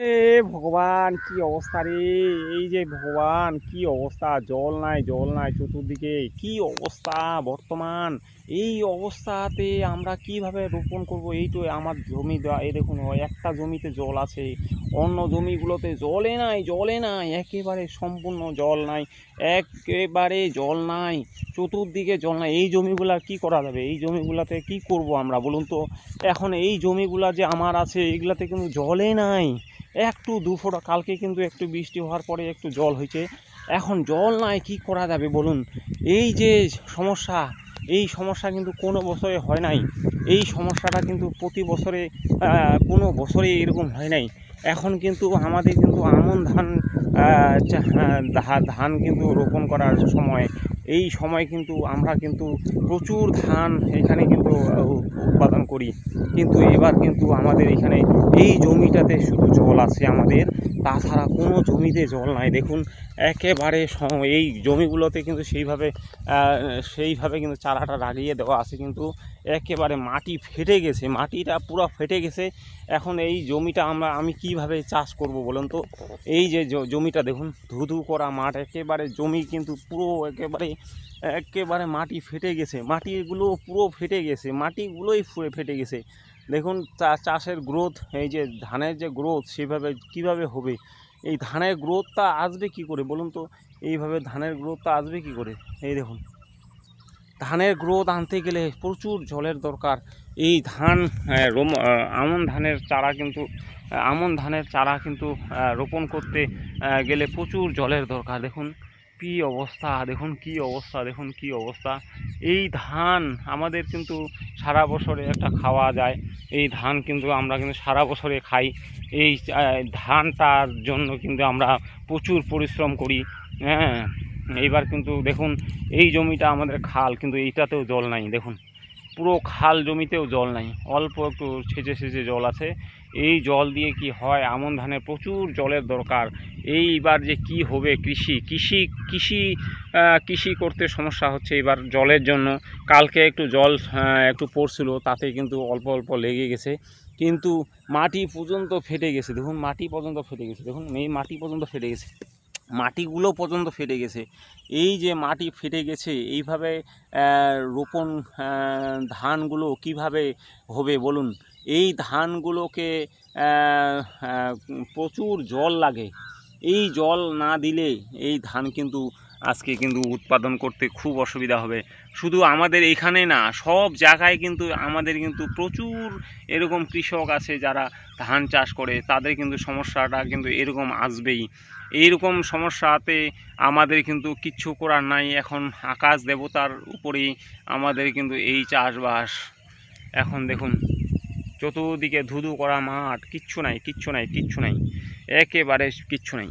এ ভগবান, কি অবস্থা রে? এই যে ভগবান, কি অবস্থা? জল নাই জল নাই চতুর্দিকে। কি অবস্থা বর্তমান? এই অবস্থাতে আমরা কীভাবে রোপণ করব? এই তো আমার জমি এই দেখুন, একটা জমিতে জল আছে। অন্য জমিগুলোতে জলে নাই জলে নাই, একেবারে সম্পূর্ণ জল নাই, একেবারে জল নাই, চতুর্দিকে জল নাই। এই জমিগুলা কি করা যাবে? এই জমিগুলাতে কি করব আমরা বলুন তো? এখন এই জমিগুলা যে আমার আছে, এগুলাতে কিন্তু জলে নাই। একটু দু ফোঁটা, কালকে কিন্তু একটু বৃষ্টি হওয়ার পরে একটু জল হয়েছে। এখন জল নাই, কি করা যাবে বলুন? এই যে সমস্যা, এই সমস্যা কিন্তু কোনো বছরে হয় নাই। এই সমস্যাটা কিন্তু প্রতি বছরে কোনো বছরে এরকম হয় নাই। এখন কিন্তু আমাদের কিন্তু আমন ধান ধান কিন্তু রোপণ করার সময়। এই সময় কিন্তু আমরা কিন্তু প্রচুর ধান এখানে কিন্তু উৎপাদন করি। কিন্তু এবার কিন্তু আমাদের এখানে এই জমিটাতে শুধু জল আছে আমাদের। তাছাড়া কোনো জমিতে জল নাই। দেখুন, একেবারে এই জমিগুলোতে কিন্তু সেইভাবে সেইভাবে কিন্তু চারাটা লাগিয়ে দেওয়া আছে। কিন্তু একেবারে মাটি ফেটে গেছে, মাটিটা পুরো ফেটে গেছে। এখন এই জমিটা আমরা, আমি কীভাবে চাষ করব বলুন তো? এই যে জমিটা দেখুন, ধুধু করা মাঠ, একেবারে জমি কিন্তু পুরো একেবারে একেবারে মাটি ফেটে গেছে। মাটিগুলো পুরো ফেটে গেছে, মাটিগুলোই ফুয়ে ফেটে গেছে। দেখুন চাষের গ্রোথ এই যে ধানের যে গ্রোথ সেভাবে কীভাবে হবে? এই ধানের গ্রোথটা আসবে কি করে বলুন তো? এইভাবে ধানের গ্রোথটা আসবে কি করে? এই দেখুন, ধানের গ্রোথ আনতে গেলে প্রচুর জলের দরকার। এই ধান রোম আমন ধানের চারা কিন্তু আমন ধানের চারা কিন্তু রোপণ করতে গেলে প্রচুর জলের দরকার। দেখুন কি অবস্থা? দেখুন কি অবস্থা, দেখুন কি অবস্থা। এই ধান আমাদের কিন্তু সারা বছরে একটা খাওয়া যায়। এই ধান কিন্তু আমরা কিন্তু সারা বছরে খাই। এই ধানটার জন্য কিন্তু আমরা প্রচুর পরিশ্রম করি। হ্যাঁ এইবার কিন্তু দেখুন, এই জমিটা আমাদের খাল, কিন্তু এইটাতেও জল নাই। দেখুন, পুরো খাল জমিতেও জল নাই। অল্প একটু ছেঁচে ছেঁচে জল আছে। এই জল দিয়ে কি হয়? আমন ধানে প্রচুর জলের দরকার। এইবার যে কি হবে কৃষি? কৃষি কৃষি কৃষি করতে সমস্যা হচ্ছে এবার জলের জন্য। কালকে একটু জল একটু পড়ছিল, তাতে কিন্তু অল্প অল্প লেগে গেছে। কিন্তু মাটি পর্যন্ত ফেটে গেছে। দেখুন, মাটি পর্যন্ত ফেটে গেছে। দেখুন, এই মাটি পর্যন্ত ফেটে গেছে। মাটিগুলো পর্যন্ত ফেটে গেছে। এই যে মাটি ফেটে গেছে, এইভাবে রোপণ ধানগুলো কীভাবে হবে বলুন? এই ধানগুলোকে প্রচুর জল লাগে। এই জল না দিলে এই ধান কিন্তু আজকে কিন্তু উৎপাদন করতে খুব অসুবিধা হবে। শুধু আমাদের এখানে না, সব জায়গায় কিন্তু আমাদের কিন্তু প্রচুর এরকম কৃষক আছে যারা ধান চাষ করে, তাদের কিন্তু সমস্যাটা কিন্তু এরকম আসবেই। এইরকম সমস্যাতে আমাদের কিন্তু কিচ্ছু করার নাই, এখন আকাশ দেবতার উপরেই আমাদের কিন্তু এই চাষবাস। এখন দেখুন, চতুর্দিকে ধুধু করা মাঠ, কিচ্ছু নাই কিচ্ছু নাই কিচ্ছু নাই, একেবারে কিচ্ছু নাই।